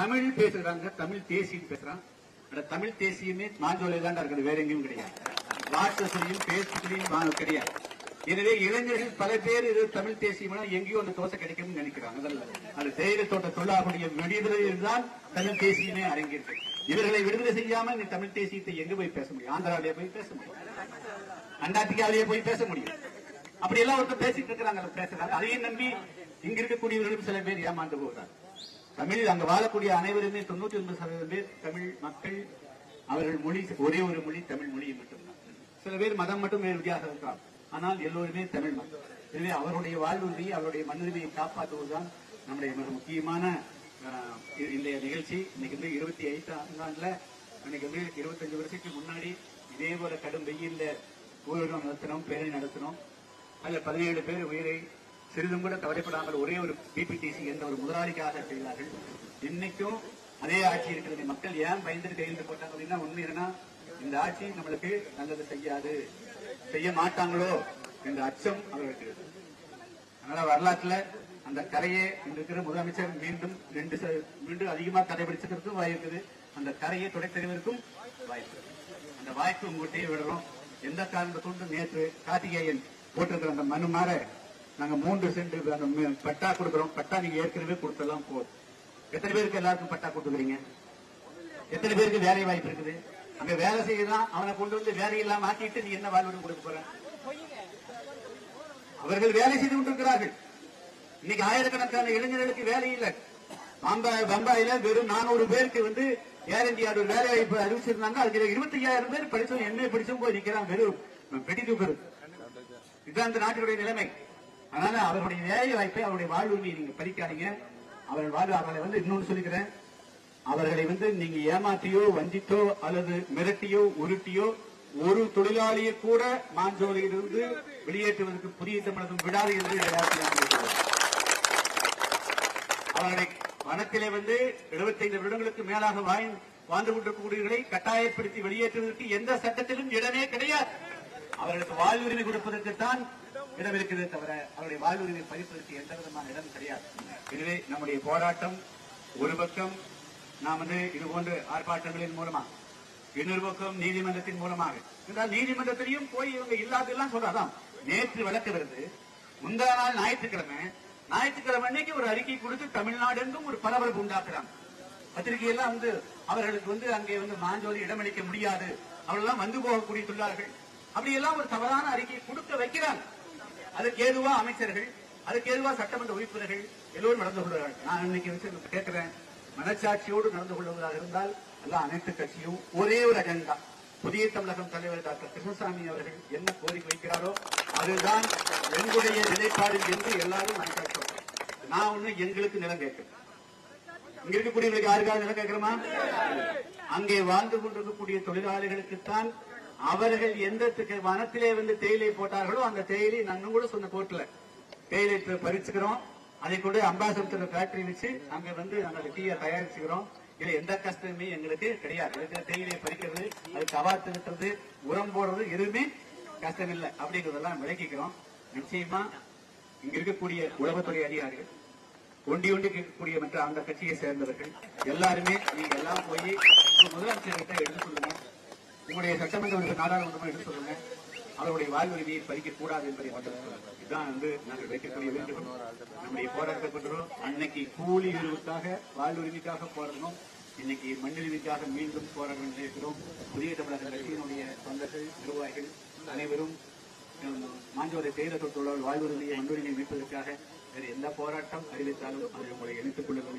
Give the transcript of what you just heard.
தமிழ் பேசுறாங்க தமிழ் தேசியம் பேசுறான். தமிழ் தேசியமே மாஞ்சோலை தான் இருக்குது வேற எங்கேயும் கிடையாது. வாட்ஸ்அப்லையும் பேஸ்புக்லையும் கிடையாது. எனவே இளைஞர்கள் பல பேர் இது தமிழ் தேசியம்னா எங்கேயோ அந்த தோசை கிடைக்கும்னு நினைக்கிறாங்க. அதல்ல அது தைரியத்தோட்ட தொழிலாளர்களுடைய விடுதலையில் தான் தமிழ் தேசியமே அரங்கிருக்கு இவர்களை விடுதலை செய்யாம இந்த தமிழ் தேசியத்தை எங்க போய் பேச முடியும்? ஆந்திராவிலேயே போய் பேச முடியும். அண்டார்டிகாவிலேயே போய் பேச முடியும். அப்படி எல்லாம் ஒருத்தர் பேசிட்டு இருக்கிறாங்க பேசுறாங்க அதையும் நம்பி இங்க இருக்கக்கூடியவர்களும் சில பேர் ஏமாந்து போகிறாங்க. தமிழ் அங்க வாழக்கூடிய அனைவருமே தொண்ணூத்தி ஒன்பது சதவீதம் பேர் தமிழ் மக்கள். அவர்கள் மொழி ஒரே ஒரு மொழி தமிழ் மொழி மட்டும்தான். சில பேர் மதம் மட்டும் வேறு வித்தியாசம் இருக்கலாம் ஆனால் எல்லோருமே தமிழ் மக்கள். எனவே அவருடைய வாழ்வுரிமையை அவருடைய மண்ணுரிமையை காப்பாற்றுவதுதான் நம்முடைய மிக முக்கியமான அஹ், இன்றைய நிகழ்ச்சி. இன்னைக்கு வந்து இருபத்தி ஐந்தாம் ஆண்டுல இன்னைக்கு வந்து இருபத்தஞ்சு வருஷத்துக்கு முன்னாடி இதே போல கடும் வெயில்ல ஊரகம் நடத்தினோம் பேரணி நடத்தினோம். அதுல பதினேழு பேர் உயிரை சிறிதும் கூட கவலைப்படாமல் ஒரே ஒரு பிபிடிசி என்ற ஒரு முதலாளிக்காக செய்தார்கள். இன்னைக்கும் அதே ஆட்சி இருக்கிறது மக்கள் ஏன் பயந்துட்டு கையெழுத்து போட்டாங்க அப்படின்னா உண்மை என்னன்னா இந்த ஆட்சி நம்மளுக்கு நல்லது செய்யாது. செய்ய மாட்டாங்களோ என்ற அச்சம் அவர்களுக்கு அதனால வரலாற்றுல அந்த கரையை இங்க இருக்கிற முதலமைச்சர் மீண்டும் ரெண்டு ச- மீண்டும் அதிகமா கடைபிடிச்சதற்கும் வாய்ப்பு இருக்குது. அந்த கரையை துடைத்தறிவதற்கும் வாய்ப்பு அந்த வாய்ப்பு உங்கள்கிட்டயே விடுறோம். எந்த காரணத்தை கொண்டு நேற்று கார்த்திகேயன் போட்டிருக்கிற அந்த மனு மாற நாங்க மூன்று சென்ட் அந்த பட்டா கொடுக்கிறோம். பட்டா நீங்க ஏற்கனவே கொடுத்தெல்லாம் போதும். எத்தனை பேருக்கு எல்லாருக்கும் பட்டா கொடுத்துக்கிறீங்க எத்தனை பேருக்கு வேலை வாய்ப்பு இருக்குது? அங்க வேலை செய்யலாம் அவனை கொண்டு வந்து வேலையெல்லாம் மாத்திட்டு நீ என்ன வாழ்வு கொடுக்க போற? அவர்கள் வேலை செய்து கொண்டிருக்கிறார்கள். இன்னைக்கு ஆயிரக்கணக்கான இளைஞர்களுக்கு வேலை இல்லை. பம்பாய் பம்பாயில வெறும் நானூறு பேருக்கு வந்து ஏர் இந்தியா வேலை வாய்ப்பு அறிவிச்சிருந்தாங்க. அதுல இருபத்தி ஐயாயிரம் பேர் படிச்சவங்க என்ன படிச்சும் போய் நிக்கிறான் வெறும் பெட்டி தூக்குறது. இதுதான் இந்த நாட்டினுடைய நிலைமை. அதனால அவருடைய வேலை வாய்ப்பை அவருடைய வாழ்வுரிமையை நீங்க பறிக்காதீங்க. அவர்கள் வாழ்வு அவர்களை வந்து இன்னொன்னு சொல்லிக்கிறேன். அவர்களை வந்து நீங்க ஏமாற்றியோ வஞ்சித்தோ அல்லது மிரட்டியோ உருட்டியோ ஒரு தொழிலாளியை கூட மாஞ்சோலையிலிருந்து வெளியேற்றுவதற்கு புதிய தமிழகம் விடாது என்று எல்லாத்தையும் அவர்களை வனத்திலே வந்து 75 வருடங்களுக்கு மேலாக வாய் வாழ்ந்து கொண்டிருக்கக்கூடியவர்களை கட்டாயப்படுத்தி வெளியேற்றுவதற்கு எந்த சட்டத்திலும் இடமே கிடையாது. அவர்களுக்கு வாழ்வுரிமை கொடுப்பதற்குத்தான் இடம் இருக்கிறதே தவிர அவருடைய வாழ்வுரிமை பறிப்பதற்கு எந்த விதமான இடம் கிடையாது. எனவே நம்முடைய போராட்டம் ஒரு பக்கம் நாம் வந்து இது போன்ற ஆர்ப்பாட்டங்களின் மூலமாக இன்னொரு பக்கம் நீதிமன்றத்தின் மூலமாக. என்றால் நீதிமன்றத்திலையும் போய் இவங்க இல்லாதெல்லாம் சொல்றாதான் நேற்று வழக்கு வருது முந்தா நாள் ஞாயிற்றுக்கிழமை. ஞாயிற்றுக்கிழமை அன்னைக்கு ஒரு அறிக்கை கொடுத்து தமிழ்நாடு எங்கும் ஒரு பரபரப்பு உண்டாக்குறாங்க. பத்திரிகையெல்லாம் வந்து அவர்களுக்கு வந்து அங்கே வந்து மாஞ்சோலி இடமளிக்க முடியாது. அவர்களெல்லாம் வந்து போகக்கூடிய அப்படி எல்லாம் ஒரு தவறான அறிக்கையை கொடுக்க வைக்கிறாங்க. அதுக்கு ஏதுவா அமைச்சர்கள் அதுக்கு ஏதுவா சட்டமன்ற உறுப்பினர்கள் எல்லோரும் நடந்து கொள்கிறார்கள். நான் இன்னைக்கு கேட்கிறேன் மனச்சாட்சியோடு நடந்து கொள்வதாக இருந்தால் எல்லாம் அனைத்து கட்சியும் ஒரே ஒரு அஜெண்டா. புதிய தமிழகம் தலைவர் டாக்டர் கிருஷ்ணசாமி அவர்கள் என்ன கோரிக்கை வைக்கிறாரோ அதுதான் எங்களுடைய நிலைப்பாடு என்று எல்லாரும் நான் கேட்கிறோம் நான் ஒண்ணு எங்களுக்கு நிலம் கேட்கிறேன் இங்க இருக்கக்கூடியவங்களுக்கு யாருக்காவது நிலம் கேட்கிறோமா அங்கே வாழ்ந்து கொண்டிருக்கக்கூடிய தொழிலாளிகளுக்குத்தான் அவர்கள் எந்த வனத்திலே வந்து தேயிலை போட்டார்களோ அந்த தேயிலை நாங்க கூட சொன்ன கோர்ட்ல தேயிலை பறிச்சுக்கிறோம். அதை கூட அம்பாசமுத்திர ஃபேக்டரி வச்சு அங்க வந்து நாங்க டீயை தயாரிச்சுக்கிறோம். இதுல எந்த கஷ்டமே எங்களுக்கு கிடையாது. இதுக்கு பறிக்கிறது அது கவாத்து கட்டுறது உரம் போடுறது எதுவுமே கஷ்டம் இல்லை அப்படிங்கறதெல்லாம் விளக்கிக்கிறோம். நிச்சயமா இங்க இருக்கக்கூடிய உலகத்துறை அதிகாரிகள் ஒண்டி ஒண்டி கேட்கக்கூடிய மற்ற அந்த கட்சியை சேர்ந்தவர்கள் எல்லாருமே நீங்க எல்லாம் போய் முதலமைச்சர்கிட்ட முதலமைச்சர் எடுத்து சொல்லுங்க உங்களுடைய சட்டமன்ற உறுப்பினர் நாடாளுமன்றமா எடுத்து சொல்லுங்க. அவருடைய வாழ்வுரிமையை பறிக்க கூடாது என்பதை மட்டும் இதுதான் வந்து நாங்கள் வைக்கக்கூடிய வேண்டும் நம்முடைய போராட்டத்தை பண்றோம் அன்னைக்கு கூலி உரிமைக்காக வாழ்வுரிமைக்காக போராடணும். இன்னைக்கு மண்ணுரிமைக்காக மீண்டும் போராட நினைக்கிறோம். புதிய தமிழக கட்சியினுடைய தொண்டர்கள் நிர்வாகிகள் அனைவரும் மாஞ்சோரை தேயிலை தொற்றுள்ள வாழ்வுரிமையை மண்ணுரிமையை மீட்பதற்காக வேறு எந்த போராட்டம் அறிவித்தாலும் அதை உங்களை இணைத்துக் கொள்ளுங்கள்